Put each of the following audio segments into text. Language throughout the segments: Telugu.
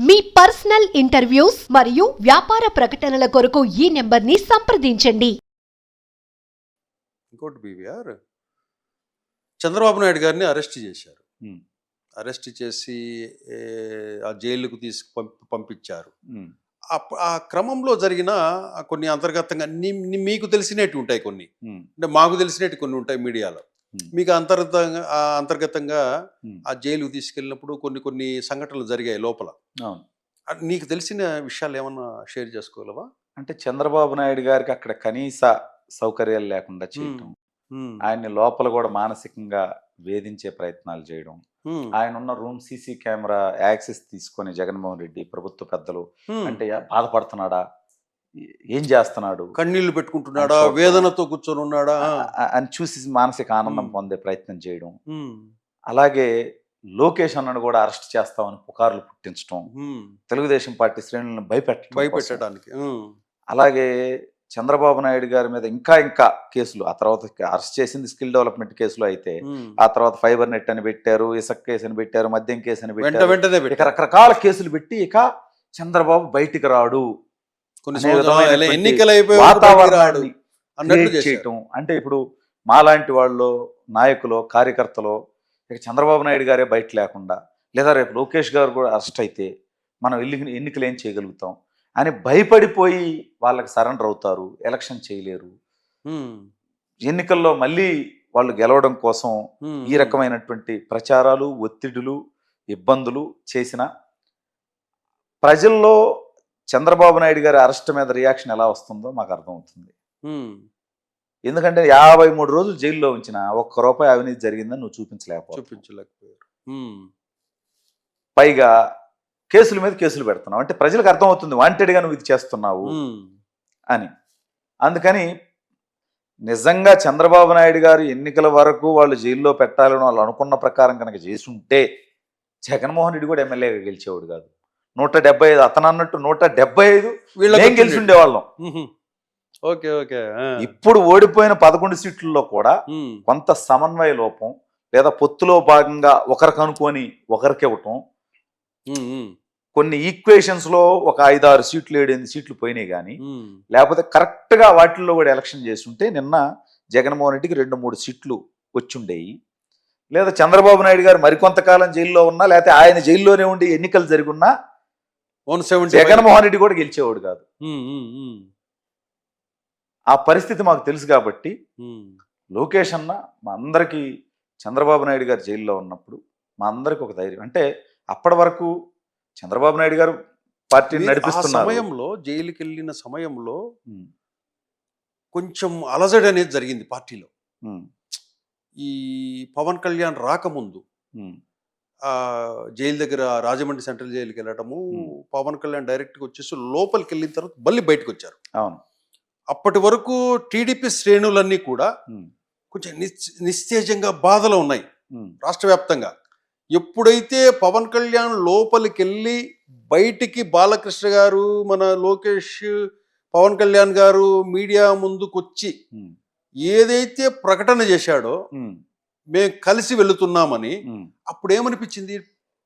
మీ పర్సనల్ ఇంటర్వ్యూస్ మరియు వ్యాపార ప్రకటనల కొరకు ఈ నెంబర్ని సంప్రదించండి. ఇంకోటి బీవీఆర్ చంద్రబాబు నాయుడు గారిని అరెస్ట్ చేశారు. ఉమ్, అరెస్ట్ చేసి ఏ, ఆ జైలుకు తీసుకు పంపి పంపించారు. ఉమ్, ఆ- ఆ క్రమంలో జరిగిన కొన్ని అంతర్గతంగా నీ- నీ- మీకు తెలిసినట్టు ఉంటాయి కొన్ని. ఉమ్, అంటే మాకు తెలిసినట్టు కొన్ని ఉంటాయి మీడియాలో. మీకు అంతర్గతంగా అంతర్గతంగా. ఆ జైలుకు తీసుకెళ్ళినప్పుడు కొన్ని కొన్ని సంఘటనలు జరిగాయి లోపల. నీకు తెలిసిన విషయాలు ఏమన్నా షేర్ చేసుకోగలవా? అంటే చంద్రబాబు నాయుడు గారికి అక్కడ కనీస సౌకర్యాలు లేకుండా చేయటం ఆయన్ని లోపల కూడా మానసికంగా వేధించే ప్రయత్నాలు చేయడం ఆయన ఉన్న రూమ్ సీసీ కెమెరా యాక్సెస్ తీసుకొని జగన్మోహన్ రెడ్డి ప్రభుత్వ పెద్దలు. అంటే బాధపడుతున్నాడా? ఏ- చేస్తున్నాడు? కన్నీళ్ళు పెట్టుకుంటున్నాడా. వేదనతో కూర్చొని ఉన్నాడా? అని చూసి మానసిక ఆనందం. పొందే ప్రయత్నం చేయడం. అలాగే లోకేష్ అన్నను కూడా అరెస్ట్ చేస్తామని పుకార్లు పుట్టించడం. తెలుగుదేశం పార్టీ శ్రేణులను భయపెట్టడం కోసం. భయపెట్టడానికి అలాగే చంద్రబాబు నాయుడు గారి మీద ఇంకా ఇంకా కేసులు ఆ తర్వాత అరెస్ట్ చేసింది స్కిల్ డెవలప్మెంట్ కేసులు అయితే. ఆ తర్వాత ఫైబర్ నెట్ అని పెట్టారు ఇసక్ కేసు అని పెట్టారు మద్యం కేసు అని పెట్టారు. రకరకాల కేసులు పెట్టి ఇక చంద్రబాబు బయటికి రాడు. కొన్ని ఎన్నికలు వాతావరణాన్ని చేయటం. అంటే ఇప్పుడు మాలాంటి వాళ్ళు నాయకులు కార్యకర్తలు ఇక చంద్రబాబు నాయుడు గారే బయట లేకుండా లేదా రేపు లోకేష్ గారు కూడా అరెస్ట్ అయితే మనం ఎన్ని ఎన్నికలు ఏం చేయగలుగుతాం అని భయపడిపోయి వాళ్ళకి సరెండర్ అవుతారు ఎలక్షన్ చేయలేరు. ఎన్నికల్లో మళ్ళీ వాళ్ళు గెలవడం కోసం ఈ రకమైనటువంటి ప్రచారాలు ఒత్తిడులు ఇబ్బందులు చేసిన ప్రజల్లో చంద్రబాబు నాయుడు గారి అరెస్ట్ మీద రియాక్షన్ ఎలా వస్తుందో మాకు అర్థమవుతుంది. ఎందుకంటే యాభై మూడు రోజులు జైల్లో ఉంచిన ఒక్క రూపాయి అవినీతి జరిగిందని నువ్వు చూపించలేకపోవచ్చు చూపించలేకపోయారు. పైగా కేసుల మీద కేసులు పెడుతున్నావు. అంటే ప్రజలకు అర్థమవుతుంది వాంటెడ్గా నువ్వు ఇది చేస్తున్నావు అని. అందుకని నిజంగా చంద్రబాబు నాయుడు గారు ఎన్నికల వరకు వాళ్ళు జైల్లో పెట్టాలని వాళ్ళు అనుకున్న ప్రకారం కనుక చేసి ఉంటే జగన్మోహన్ రెడ్డి కూడా ఎమ్మెల్యేగా గెలిచేవాడు కాదు. నూట డెబ్బై ఐదు అతను అన్నట్టు నూట డెబ్బై ఐదు వీళ్ళకి నేను గెలిచి. ఉండేవాళ్ళం. Okay okay. ఇప్పుడు ఓడిపోయిన పదకొండు సీట్లలో కూడా కొంత సమన్వయ లోపం లేదా పొత్తులో భాగంగా ఒకరికి అనుకొని ఒకరికి ఇవ్వటం. కొన్ని ఈక్వేషన్స్లో ఒక ఐదు ఆరు సీట్లు ఏడెనిమిది సీట్లు పోయినాయి కానీ లేకపోతే కరెక్ట్గా వాటిల్లో కూడా ఎలక్షన్ చేస్తుంటే నిన్న జగన్మోహన్ రెడ్డికి రెండు మూడు సీట్లు వచ్చుండేవి లేదా చంద్రబాబు నాయుడు గారు మరికొంతకాలం జైల్లో ఉన్నా లేకపోతే ఆయన జైల్లోనే ఉండి ఎన్నికలు జరుగున్నా 175. జగన్మోహన్ రెడ్డి కూడా గెలిచేవాడు కాదు. ఆ పరిస్థితి మాకు తెలుసు కాబట్టి లోకేష్ అన్న మా అందరికీ చంద్రబాబు నాయుడు గారు జైల్లో ఉన్నప్పుడు మా అందరికి ఒక ధైర్యం. అంటే అప్పటి వరకు చంద్రబాబు నాయుడు గారు పార్టీని నడిపిస్తున్నారు. సమయంలో జైలుకి వెళ్ళిన సమయంలో కొంచెం అలజడి అనేది జరిగింది పార్టీలో. ఈ పవన్ కళ్యాణ్ రాకముందు జైలు దగ్గర రాజమండ్రి సెంట్రల్ జైలుకి వెళ్ళటము. పవన్ కళ్యాణ్ డైరెక్ట్గా వచ్చేసి లోపలికి వెళ్ళిన తర్వాత మళ్ళీ బయటకు వచ్చారు. అవును. అప్పటి వరకు టీడీపీ శ్రేణులన్నీ కూడా కొంచెం నిస్- నిస్తేజంగా బాధలో ఉన్నాయి రాష్ట్ర వ్యాప్తంగా. ఎప్పుడైతే పవన్ కళ్యాణ్ లోపలికి వెళ్ళి బయటికి బాలకృష్ణ గారు మన లోకేష్ పవన్ కళ్యాణ్ గారు మీడియా ముందుకొచ్చి ఏదైతే ప్రకటన చేశాడో మేము కలిసి వెళుతున్నామని. అప్పుడు ఏమనిపించింది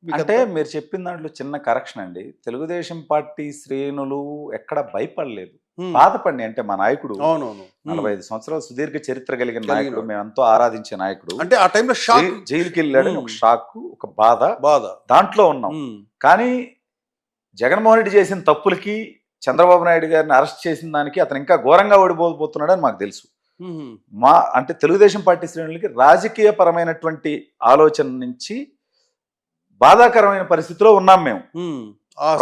అంటే? మీరు చెప్పిన దాంట్లో చిన్న కరెక్షన్ అండి తెలుగుదేశం పార్టీ శ్రేణులు ఎక్కడ భయపడలేదు. బాధపడి అంటే మా నాయకుడు. నలభై ఐదు సంవత్సరాల సుదీర్ఘ చరిత్ర కలిగిన నాయకుడు. మేము ఎంతో ఆరాధించే నాయకుడు అంటే ఆ టైంలో షాక్ జైలుకి వెళ్ళాడు. ఒక షాక్ ఒక బాధ బాధ దాంట్లో ఉన్నాం కానీ జగన్మోహన్ రెడ్డి చేసిన తప్పులకి చంద్రబాబు నాయుడు గారిని అరెస్ట్ చేసిన దానికి అతను ఇంకా ఘోరంగా ఓడిపోతున్నాడని మాకు తెలుసు మా అంటే తెలుగుదేశం పార్టీ శ్రేణులకి రాజకీయ పరమైనటువంటి ఆలోచన నుంచి బాధాకరమైన పరిస్థితిలో ఉన్నాం మేము.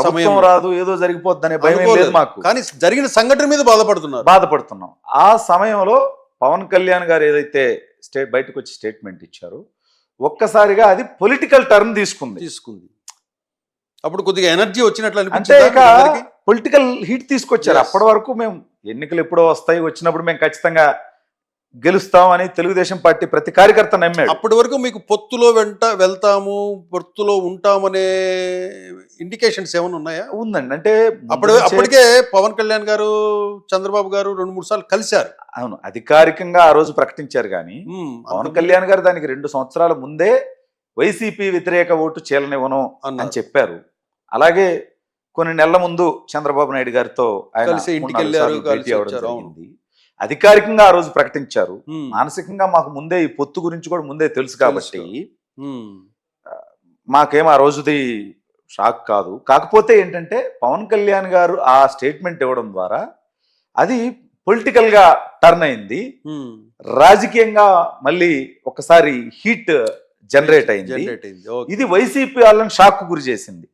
సమయం రాదు ఏదో జరిగిపోద్దనే భయం ఏం లేదు. మాకు. కానీ జరిగిన సంఘటన మీద బాధపడుతున్నారు. బాధపడుతున్నాం. ఆ సమయంలో పవన్ కళ్యాణ్ గారు ఏదైతే స్టేట్ బయటకు వచ్చి స్టేట్మెంట్ ఇచ్చారో ఒక్కసారిగా అది పొలిటికల్ టర్న్ తీసుకుంది. తీసుకుంది. అప్పుడు కొద్దిగా ఎనర్జీ వచ్చినట్లు అంటే ఇక? పొలిటికల్ హీట్ తీసుకొచ్చారు. అప్పటి వరకు మేము ఎన్నికలు ఎప్పుడో వస్తాయి వచ్చినప్పుడు మేము ఖచ్చితంగా గెలుస్తాం అని తెలుగుదేశం పార్టీ ప్రతి కార్యకర్త నమ్మాడు. అప్పటి వరకు మీకు పొత్తులో వెంట వెళ్తాము పొత్తులో ఉంటామనే ఇండికేషన్స్ ఏమైనా ఉన్నాయా? ఉందండి. అంటే అప్పుడు అప్పటికే పవన్ కళ్యాణ్ గారు చంద్రబాబు గారు రెండు మూడు సార్లు కలిశారు. అవును. అధికారికంగా ఆ రోజు ప్రకటించారు కానీ పవన్ కళ్యాణ్ గారు దానికి రెండు సంవత్సరాల ముందే వైసీపీ వ్యతిరేక ఓటు చీలనివ్వను. అని చెప్పారు. అలాగే కొన్ని నెలల ముందు చంద్రబాబు నాయుడు గారితో కలిసి ఇంటికి వెళ్ళారు. జరిగింది. అధికారికంగా ఆ రోజు ప్రకటించారు. మానసికంగా మాకు ముందే ఈ పొత్తు గురించి కూడా ముందే తెలుసు కాబట్టి మాకేం ఆ రోజుది షాక్ కాదు. కాకపోతే ఏంటంటే పవన్ కళ్యాణ్ గారు ఆ స్టేట్మెంట్ ఇవ్వడం ద్వారా అది పొలిటికల్గా టర్న్ అయింది. రాజకీయంగా మళ్ళీ ఒకసారి హీట్ జనరేట్ అయింది. ఇది వైసీపీ వాళ్ళని షాక్ గురి చేసింది.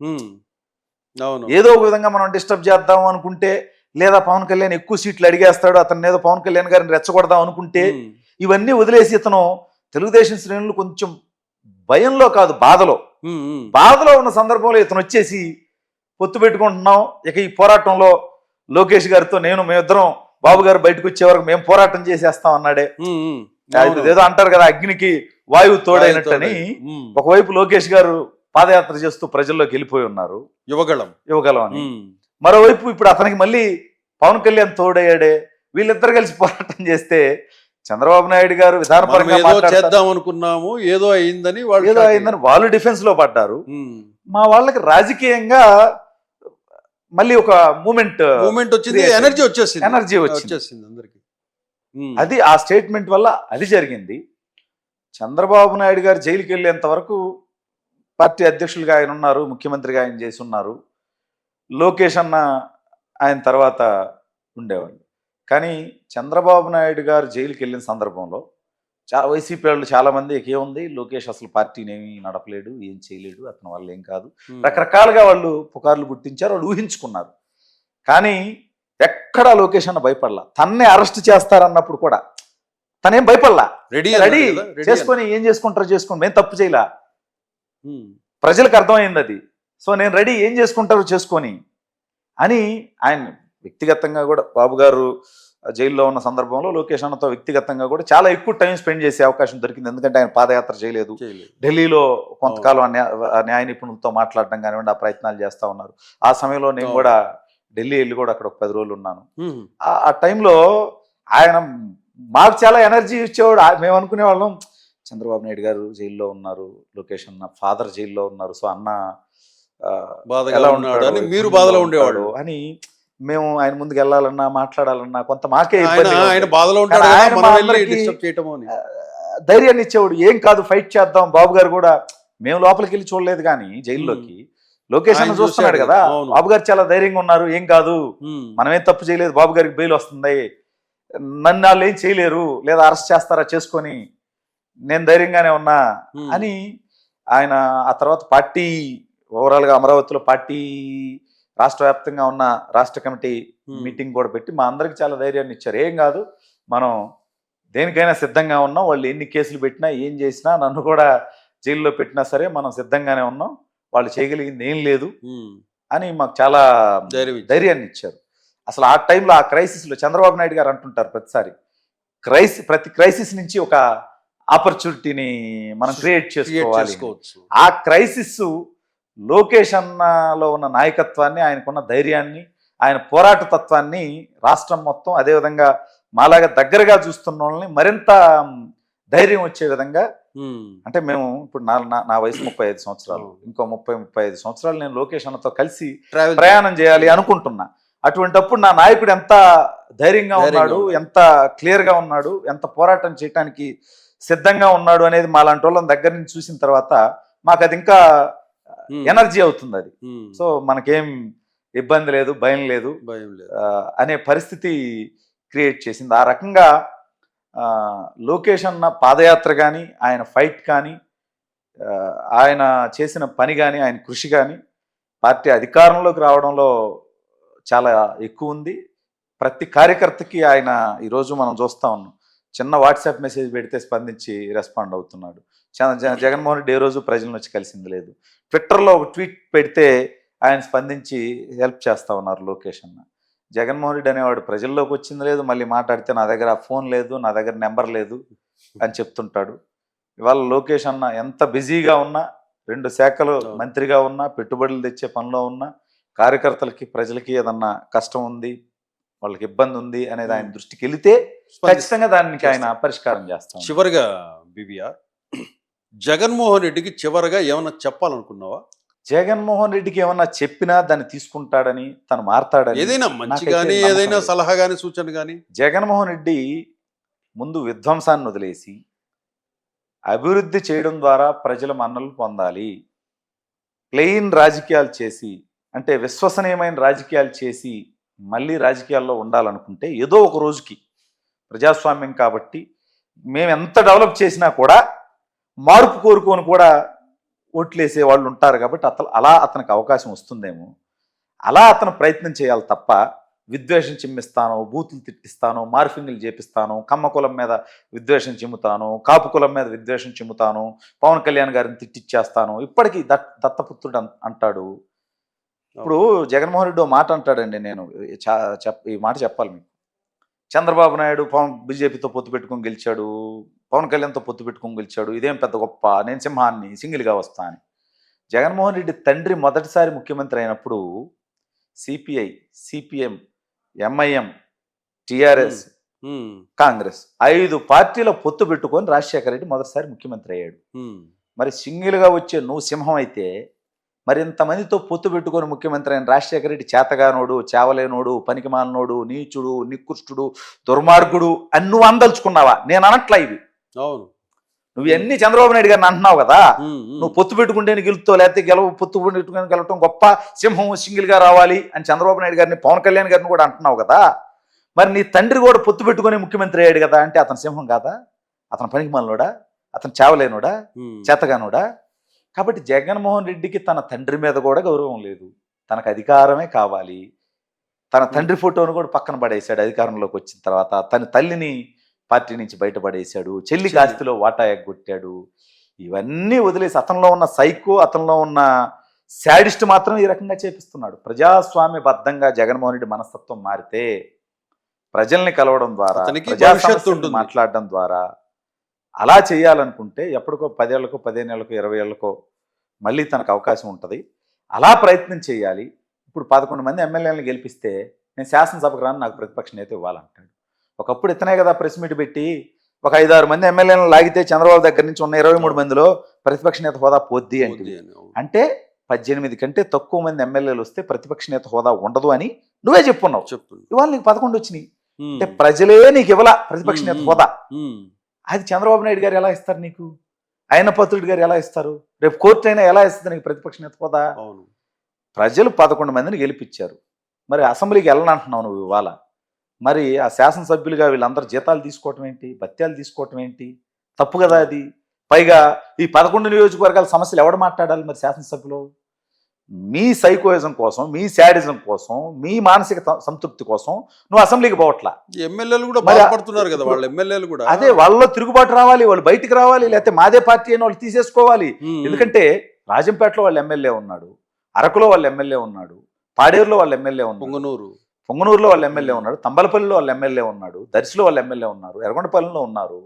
ఏదో ఒక విధంగా మనం డిస్టర్బ్ చేద్దాం అనుకుంటే లేదా పవన్ కళ్యాణ్ ఎక్కువ సీట్లు అడిగేస్తాడు అతను ఏదో పవన్ కళ్యాణ్ గారిని రెచ్చగొడదాం అనుకుంటే ఇవన్నీ వదిలేసి ఇతను తెలుగుదేశం శ్రేణులు కొంచెం భయంలో కాదు బాధలో. బాధలో ఉన్న సందర్భంలో ఇతను వచ్చేసి పొత్తు పెట్టుకుంటున్నాం ఇక ఈ పోరాటంలో లోకేష్ గారితో నేను మేమిద్దరం బాబు గారు బయటకు వచ్చే వరకు మేము పోరాటం చేసేస్తాం అన్నాడే. ఏదో అంటారు కదా అగ్నికి వాయువు తోడైనట్టని. ఒకవైపు లోకేష్ గారు పాదయాత్ర చేస్తూ ప్రజల్లోకి వెళ్ళిపోయి ఉన్నారు. యువగళం. ఇవ్వగలం అని. మరోవైపు ఇప్పుడు అతనికి మళ్ళీ పవన్ కళ్యాణ్ తోడయ్యాడే వీళ్ళిద్దరు కలిసి పోరాటం చేస్తే చంద్రబాబు నాయుడు గారు విధానపరంగా. చేద్దాం అనుకున్నాము ఏదో అయిందని వాళ్ళు ఏదో అయిందని వాళ్ళు డిఫెన్స్లో పడ్డారు. మా వాళ్ళకి రాజకీయంగా మళ్ళీ ఒక మూమెంట్ మూమెంట్ వచ్చింది Create ఎనర్జీ వచ్చేసింది. ఎనర్జీ వచ్చింది. వచ్చేసింది అందరికి. అది ఆ స్టేట్మెంట్ వల్ల అది జరిగింది. చంద్రబాబు నాయుడు గారు జైలుకి వెళ్ళేంత వరకు పార్టీ అధ్యక్షులుగా ఆయన ఉన్నారు ముఖ్యమంత్రిగా ఆయన చేసి ఉన్నారు. లోకేష్ అన్న ఆయన తర్వాత ఉండేవాళ్ళు. కానీ చంద్రబాబు నాయుడు గారు జైలుకి వెళ్ళిన సందర్భంలో చాలా వైసీపీ వాళ్ళు చాలా మంది ఏముంది? లోకేష్ అసలు పార్టీని ఏమీ నడపలేడు ఏం చేయలేడు అతని వల్ల ఏం కాదు. రకరకాలుగా వాళ్ళు పుకార్లు గుర్తించారు వాళ్ళు ఊహించుకున్నారు. కానీ ఎక్కడా లోకేష్ అన్న భయపడలా. తన్నే అరెస్ట్ చేస్తారన్నప్పుడు కూడా తనేం భయపడలా. రెడీ రెడీ చేసుకొని ఏం చేసుకుంటారో చేసుకోండి మేము తప్పు చేయలా. ప్రజలకు అర్థమైంది అది సో నేను రెడీ ఏం చేసుకుంటారో చేసుకొని అని ఆయన వ్యక్తిగతంగా కూడా బాబు గారు జైల్లో ఉన్న సందర్భంలో లోకేష్ అన్నతో వ్యక్తిగతంగా కూడా చాలా ఎక్కువ టైం స్పెండ్ చేసే అవకాశం దొరికింది. ఎందుకంటే ఆయన పాదయాత్ర చేయలేదు. ఢిల్లీలో కొంతకాలం న్యాయ నిపుణులతో మాట్లాడడం కానివ్వండి ఆ ప్రయత్నాలు చేస్తా ఉన్నారు. ఆ సమయంలో నేను. కూడా ఢిల్లీ వెళ్ళి కూడా అక్కడ ఒక పది రోజులు ఉన్నాను. ఆ- టైంలో ఆయన మాకు చాలా ఎనర్జీ ఇచ్చేవాడు. మేము అనుకునే వాళ్ళం చంద్రబాబు నాయుడు గారు జైల్లో ఉన్నారు లోకేష్ అన్న ఫాదర్ జైల్లో ఉన్నారు సో అన్న బాధగా ఉన్నాడు అని మీరు బాధలో ఉండేవాడు అని మేము ఆయన ముందుకు వెళ్ళాలన్నా మాట్లాడాలన్నా కొంత మాకే ఆయన. బాధలో ఉంటాడు ధైర్యాన్ని ఇచ్చేవాడు. ఏం కాదు ఫైట్ చేద్దాం బాబు గారు కూడా మేము లోపలికి వెళ్ళి చూడలేదు కానీ జైల్లోకి. లోకేష్ అన్న చూస్తున్నాడు కదా. బాబు గారు చాలా ధైర్యంగా ఉన్నారు ఏం కాదు. మనమేం తప్పు చేయలేదు బాబు గారికి బెయిల్ వస్తుంది. నన్ను వాళ్ళు ఏం చేయలేరు లేదా అరెస్ట్ చేస్తారా చేసుకొని నేను ధైర్యంగానే ఉన్నా అని ఆయన ఆ తర్వాత పార్టీ ఓవరాల్గా అమరావతిలో పార్టీ రాష్ట్ర వ్యాప్తంగా ఉన్న రాష్ట్ర కమిటీ మీటింగ్ కూడా పెట్టి మా అందరికి చాలా ధైర్యాన్ని ఇచ్చారు. ఏం కాదు మనం దేనికైనా సిద్ధంగా ఉన్నాం. వాళ్ళు ఎన్ని కేసులు పెట్టినా ఏం చేసినా నన్ను కూడా జైల్లో పెట్టినా సరే మనం సిద్ధంగానే ఉన్నాం. వాళ్ళు చేయగలిగింది ఏం లేదు అని మాకు చాలా. ధైర్యాన్ని ఇచ్చారు. అసలు ఆ టైంలో ఆ క్రైసిస్లో చంద్రబాబు నాయుడు గారు అంటుంటారు ప్రతిసారి క్రైసి ప్రతి క్రైసిస్ నుంచి ఒక ఆపర్చునిటీని మనం క్రియేట్ చేసుకోవాలి. ఆ క్రైసిస్ లోకేష్ అన్నలో ఉన్న నాయకత్వాన్ని ఆయనకున్న ధైర్యాన్ని ఆయన పోరాట తత్వాన్ని రాష్ట్రం మొత్తం అదేవిధంగా మాలాగా దగ్గరగా చూస్తున్న వాళ్ళని మరింత ధైర్యం వచ్చే విధంగా అంటే మేము ఇప్పుడు నా నా- వయసు ముప్పై ఐదు సంవత్సరాలు. ఇంకో ముప్పై ముప్పై ఐదు సంవత్సరాలు నేను లోకేష్ అన్నతో కలిసి ప్రయాణం చేయాలి అనుకుంటున్నా. అటువంటప్పుడు నా నాయకుడు ఎంత ధైర్యంగా ఉన్నాడు. ఎంత క్లియర్గా ఉన్నాడు ఎంత పోరాటం చేయడానికి సిద్ధంగా ఉన్నాడు అనేది మా లాంటి వాళ్ళని దగ్గర నుంచి చూసిన తర్వాత మాకు అది ఇంకా ఉమ్, ఎనర్జీ అవుతుంది అది. ఉమ్, సో మనకేం ఇబ్బంది లేదు భయం లేదు భయం లేదు. అనే పరిస్థితి క్రియేట్ చేసింది. ఆ రకంగా లోకేష్ అన్న పాదయాత్ర కానీ ఆయన ఫైట్ కానీ ఆయన చేసిన పని కానీ ఆయన కృషి కానీ పార్టీ అధికారంలోకి రావడంలో చాలా ఎక్కువ ఉంది. ప్రతి కార్యకర్తకి ఆయన ఈరోజు మనం చూస్తా ఉన్నాం. చిన్న వాట్సాప్ మెసేజ్ పెడితే స్పందించి రెస్పాండ్ అవుతున్నాడు. జగన్మోహన్ రెడ్డి ఏ రోజు ప్రజలను వచ్చి కలిసింది లేదు. ట్విట్టర్లో ఒక ట్వీట్ పెడితే ఆయన స్పందించి హెల్ప్ చేస్తా ఉన్నారు లోకేష్ అన్న. జగన్మోహన్ రెడ్డి అనేవాడు ప్రజల్లోకి వచ్చింది లేదు మళ్ళీ మాట్లాడితే నా దగ్గర ఫోన్ లేదు నా దగ్గర నెంబర్ లేదు అని చెప్తుంటాడు. ఇవాళ లోకేష్ అన్న ఎంత బిజీగా ఉన్నా రెండు శాఖలు. మంత్రిగా ఉన్నా పెట్టుబడులు తెచ్చే పనిలో ఉన్నా కార్యకర్తలకి ప్రజలకి ఏదన్నా కష్టం ఉంది వాళ్ళకి ఇబ్బంది ఉంది అనేది ఆయన. దృష్టికి వెళితే. ఖచ్చితంగా దానికి ఆయన పరిష్కారం చేస్తాం చివరిగా బిబిఆర్ జగన్మోహన్ రెడ్డికి చివరిగా ఏమన్నా చెప్పాలనుకున్నావా జగన్మోహన్ రెడ్డికి ఏమన్నా చెప్పినా దాన్ని తీసుకుంటాడని తను మారతాడని ఏదైనా మంచి కానీ ఏదైనా. సలహా కానీ సూచన కానీ జగన్మోహన్ రెడ్డి ముందు విధ్వంసాన్ని వదిలేసి అభివృద్ధి చేయడం ద్వారా ప్రజల మన్నలు పొందాలి ప్లెయిన్ రాజకీయాలు చేసి అంటే విశ్వసనీయమైన రాజకీయాలు చేసి మళ్ళీ రాజకీయాల్లో ఉండాలనుకుంటే ఏదో ఒక రోజుకి ప్రజాస్వామ్యం కాబట్టి మేము ఎంత డెవలప్ చేసినా కూడా మార్పు కోరుకొని కూడా ఓట్లేసే వాళ్ళు ఉంటారు కాబట్టి అతను అలా అతనికి అవకాశం వస్తుందేమో. అలా అతను ప్రయత్నం చేయాలి తప్ప విద్వేషం చిమ్మిస్తాను బూతులు తిట్టిస్తాను మార్ఫింగ్లు చేపిస్తాను కమ్మ కులం మీద విద్వేషం చిమ్ముతాను కాపు కులం మీద విద్వేషం చిమ్ముతాను పవన్ కళ్యాణ్ గారిని తిట్టిచ్చేస్తాను ఇప్పటికీ దత్ దత్తపుత్రుడు అన్- అంటాడు ఇప్పుడు జగన్మోహన్ రెడ్డి ఓ మాట అంటాడండి నేను. ఈ మాట చెప్పాలి మీకు. చంద్రబాబు నాయుడు పవన్ బీజేపీతో పొత్తు పెట్టుకొని గెలిచాడు పవన్ కళ్యాణ్తో పొత్తు పెట్టుకొని గెలిచాడు ఇదేం పెద్ద గొప్ప నేను సింహాన్ని సింగిల్గా వస్తా అని. జగన్మోహన్ రెడ్డి తండ్రి మొదటిసారి ముఖ్యమంత్రి అయినప్పుడు CPI CPM MIM TRS Congress ఐదు పార్టీల పొత్తు పెట్టుకొని రాజశేఖర రెడ్డి మొదటిసారి ముఖ్యమంత్రి అయ్యాడు. మరి సింగిల్గా వచ్చే నువ్వు సింహం అయితే మరి ఇంతమందితో పొత్తు పెట్టుకొని ముఖ్యమంత్రి అయిన రాజశేఖర రెడ్డి చేతగానోడు చేవలేనోడు పనికిమాలినోడు నీచుడు నికృష్టుడు దుర్మార్గుడు అని నువ్వు అందలుచుకున్నావా? నేను అనట్లా ఇవి. అవును. నువ్వు ఎన్ని చంద్రబాబు నాయుడు గారిని అంటున్నావు కదా నువ్వు పొత్తు పెట్టుకుంటేనే గెలుస్తావు లేకపోతే గెలవ పొత్తు పెట్టుకుని గెలవటం గొప్ప సింహం సింగిల్గా రావాలి అని చంద్రబాబు నాయుడు గారిని పవన్ కళ్యాణ్ గారిని కూడా అంటున్నావు కదా. మరి నీ తండ్రి కూడా పొత్తు పెట్టుకొని ముఖ్యమంత్రి అయ్యాడు కదా అంటే అతను సింహం కాదా? అతను పనికి మాలినోడా అతను చేవలేనోడా? చేతగానోడా? కాబట్టి జగన్మోహన్ రెడ్డికి తన తండ్రి మీద కూడా గౌరవం లేదు. తనకు అధికారమే కావాలి. తన తండ్రి ఫోటోను కూడా పక్కన పడేశాడు అధికారంలోకి వచ్చిన తర్వాత. తన తల్లిని పార్టీ నుంచి బయటపడేశాడు. చెల్లి. ఆస్తిలో వాటా ఎగ్గొట్టాడు. ఇవన్నీ వదిలేసి అతనిలో ఉన్న సైకో అతనిలో ఉన్న శాడిస్ట్ మాత్రం ఈ రకంగా చేపిస్తున్నాడు. ప్రజాస్వామ్యబద్ధంగా జగన్మోహన్ రెడ్డి మనస్తత్వం మారితే ప్రజల్ని కలవడం ద్వారా. మాట్లాడడం ద్వారా అలా చేయాలనుకుంటే ఎప్పటికో పదేళ్ళకో పదిహేను ఏళ్ళకో ఇరవై ఏళ్ళకో మళ్ళీ తనకు అవకాశం ఉంటుంది. అలా ప్రయత్నం చేయాలి. ఇప్పుడు పదకొండు మంది ఎమ్మెల్యేలను గెలిపిస్తే నేను శాసనసభకు రాను నాకు ప్రతిపక్ష నేత ఇవ్వాలంటాడు. ఒకప్పుడు ఇతనే కదా ప్రెస్ మీట్ పెట్టి ఒక ఐదారు మంది ఎమ్మెల్యేలను లాగితే చంద్రబాబు దగ్గర నుంచి ఉన్న ఇరవై మూడు మందిలో ప్రతిపక్ష నేత హోదా పోద్ది అంటే. అంటే పద్దెనిమిది కంటే తక్కువ మంది ఎమ్మెల్యేలు వస్తే ప్రతిపక్ష నేత హోదా ఉండదు అని నువ్వే చెప్పున్నావు. చెప్పు ఇవాళ నీకు పదకొండు వచ్చినాయి. అంటే ప్రజలే నీకు ఇవ్వాల ప్రతిపక్ష నేత. హోదా. అది చంద్రబాబు నాయుడు గారు ఎలా ఇస్తారు నీకు? ఆయన పత్రుడు గారు ఎలా ఇస్తారు? రేపు కోర్టు అయినా ఎలా ఇస్తుంది నీకు ప్రతిపక్ష నేత హోదా? అవును. ప్రజలు పదకొండు మందిని గెలిపించారు. మరి అసెంబ్లీకి వెళ్ళనంటున్నావు నువ్వు ఇవాళ. మరి ఆ శాసనసభ్యులుగా వీళ్ళందరూ జీతాలు తీసుకోవటం ఏంటి? భత్యాలు తీసుకోవటం ఏంటి? తప్పు కదా అది? పైగా ఈ పదకొండు నియోజకవర్గాల సమస్యలు ఎవడు మాట్లాడాలి మరి శాసనసభ్యులు? మీ సైకోయిజం కోసం మీ శాడిజం కోసం మీ మానసిక సంతృప్తి కోసం నువ్వు అసెంబ్లీకి పోవట్లా. ఎమ్మెల్యేలు కూడా బాధపడుతున్నారు కదా వాళ్ళ ఎమ్మెల్యేలు కూడా. అదే వాళ్ళలో తిరుగుబాటు రావాలి వాళ్ళు బయటికి రావాలి లేకపోతే మాదే పార్టీ అని వాళ్ళు తీసేసుకోవాలి. ఎందుకంటే రాజంపేటలో వాళ్ళ ఎమ్మెల్యే ఉన్నాడు అరకులో వాళ్ళ ఎమ్మెల్యే ఉన్నాడు పాడేరులో వాళ్ళ ఎమ్మెల్యే ఉన్నాడు పొంగనూరు. పొంగనూరులో వాళ్ళ ఎమ్మెల్యే ఉన్నాడు తంబలపల్లిలో వాళ్ళ ఎమ్మెల్యే ఉన్నాడు దర్శిలో వాళ్ళ ఎమ్మెల్యే ఉన్నారు ఎర్రగొండపల్లిలో ఉన్నారు.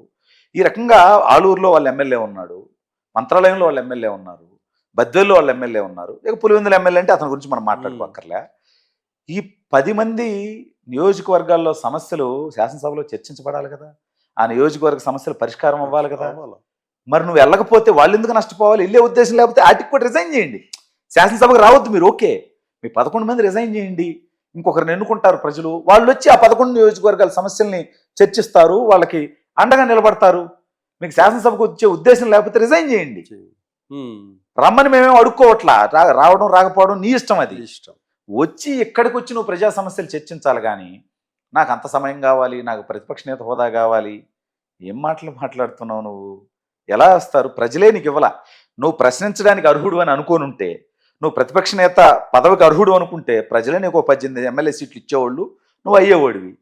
ఈ రకంగా ఆలూరులో వాళ్ళ ఎమ్మెల్యే ఉన్నాడు మంత్రాలయంలో వాళ్ళ ఎమ్మెల్యే ఉన్నారు. బద్వేల్లో వాళ్ళ ఎమ్మెల్యే ఉన్నారు. ఇక పులివెందుల ఎమ్మెల్యే అంటే అతని గురించి మనం మాట్లాడుకోక్కర్లే. ఈ పది మంది నియోజకవర్గాల్లో సమస్యలు శాసనసభలో చర్చించబడాలి కదా. ఆ నియోజకవర్గ సమస్యలు పరిష్కారం అవ్వాలి కదా? మరి నువ్వు వెళ్ళకపోతే వాళ్ళు ఎందుకు నష్టపోవాలి? వెళ్ళే ఉద్దేశం లేకపోతే ఆటికి కూడా రిజైన్ చేయండి. శాసనసభకు రావద్దు మీరు ఓకే. మీ పదకొండు మంది రిజైన్ చేయండి. ఇంకొకరిని ఎన్నుకుంటారు ప్రజలు. వాళ్ళు వచ్చి ఆ పదకొండు నియోజకవర్గాల సమస్యల్ని చర్చిస్తారు. వాళ్ళకి అండగా నిలబడతారు. మీకు శాసనసభకు వచ్చే ఉద్దేశం లేకపోతే రిజైన్ చేయండి. రమ్మని మేమేం అడుక్కోవట్లా? రా- రావడం రాకపోవడం నీ ఇష్టం అది. ఇష్టం. వచ్చి ఇక్కడికి వచ్చి నువ్వు ప్రజా సమస్యలు చర్చించాలి కానీ నాకు అంత సమయం కావాలి నాకు ప్రతిపక్ష నేత హోదా కావాలి. ఏం మాటలు మాట్లాడుతున్నావు నువ్వు? ఎలా వస్తారు? ప్రజలే నీకు ఇవ్వాల. నువ్వు ప్రశ్నించడానికి అర్హుడు అని అనుకోని ఉంటే నువ్వు ప్రతిపక్ష నేత పదవికి అర్హుడు అనుకుంటే ప్రజలే నీకు పద్దెనిమిది ఎమ్మెల్యే సీట్లు ఇచ్చేవాళ్ళు నువ్వు అయ్యేవాడివి.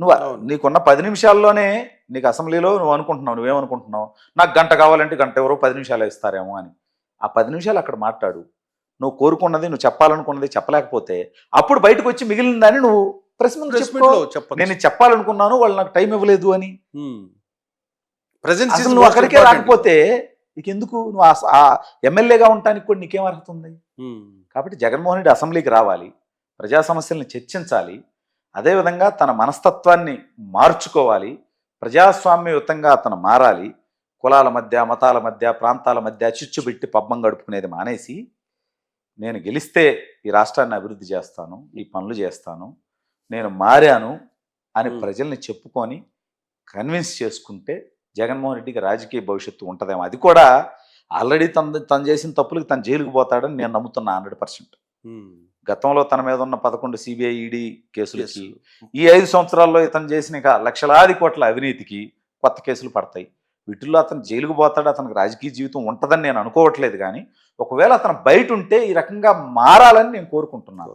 నువ్వు. నీకున్న పది నిమిషాల్లోనే నీకు అసెంబ్లీలో నువ్వు అనుకుంటున్నావు నువ్వేమనుకుంటున్నావు నాకు గంట కావాలంటే గంట ఎవరో పది నిమిషాలు ఇస్తారేమో అని. ఆ పది నిమిషాలు అక్కడ మాట్లాడు. నువ్వు కోరుకున్నది నువ్వు చెప్పాలనుకున్నది చెప్పలేకపోతే అప్పుడు బయటకు వచ్చి మిగిలిన దాన్ని నువ్వు ప్రెస్ ముందు చెప్పండి నేను చెప్పాలనుకున్నాను వాళ్ళు నాకు టైం ఇవ్వలేదు అని. అసలు నువ్వు అక్కడికే రాకపోతే నీకు ఎందుకు నువ్వు ఎమ్మెల్యేగా ఉండటానికి కూడా నీకేం అర్హత ఉంది? కాబట్టి జగన్మోహన్ రెడ్డి అసెంబ్లీకి రావాలి. ప్రజా సమస్యల్ని చర్చించాలి. అదేవిధంగా తన మనస్తత్వాన్ని మార్చుకోవాలి. ప్రజాస్వామ్యయుతంగా అతను మారాలి కులాల మధ్య మతాల మధ్య ప్రాంతాల మధ్య చిచ్చుబెట్టి పబ్బం గడుపుకునేది మానేసి నేను గెలిస్తే ఈ రాష్ట్రాన్ని అభివృద్ధి చేస్తాను ఈ పనులు చేస్తాను నేను మారాను అని. ప్రజల్ని చెప్పుకొని కన్విన్స్ చేసుకుంటే జగన్మోహన్ రెడ్డికి రాజకీయ భవిష్యత్తు ఉంటుందేమో అది కూడా ఆల్రెడీ తన తను చేసిన తప్పులకి తను జైలుకు పోతాడని నేను నమ్ముతున్నా హండ్రెడ్ పర్సెంట్. గతంలో తన మీద ఉన్న పదకొండు సిబిఐ ఈడీ కేసులకి కేసులు. ఈ ఐదు సంవత్సరాల్లో ఇతను చేసిన ఇక లక్షలాది కోట్ల అవినీతికి కొత్త కేసులు పడతాయి. వీటిల్లో అతను జైలుకు పోతాడు అతనికి రాజకీయ జీవితం ఉంటుందని నేను అనుకోవట్లేదు కానీ ఒకవేళ అతను బయట ఉంటే ఈ రకంగా మారాలని నేను కోరుకుంటున్నాను.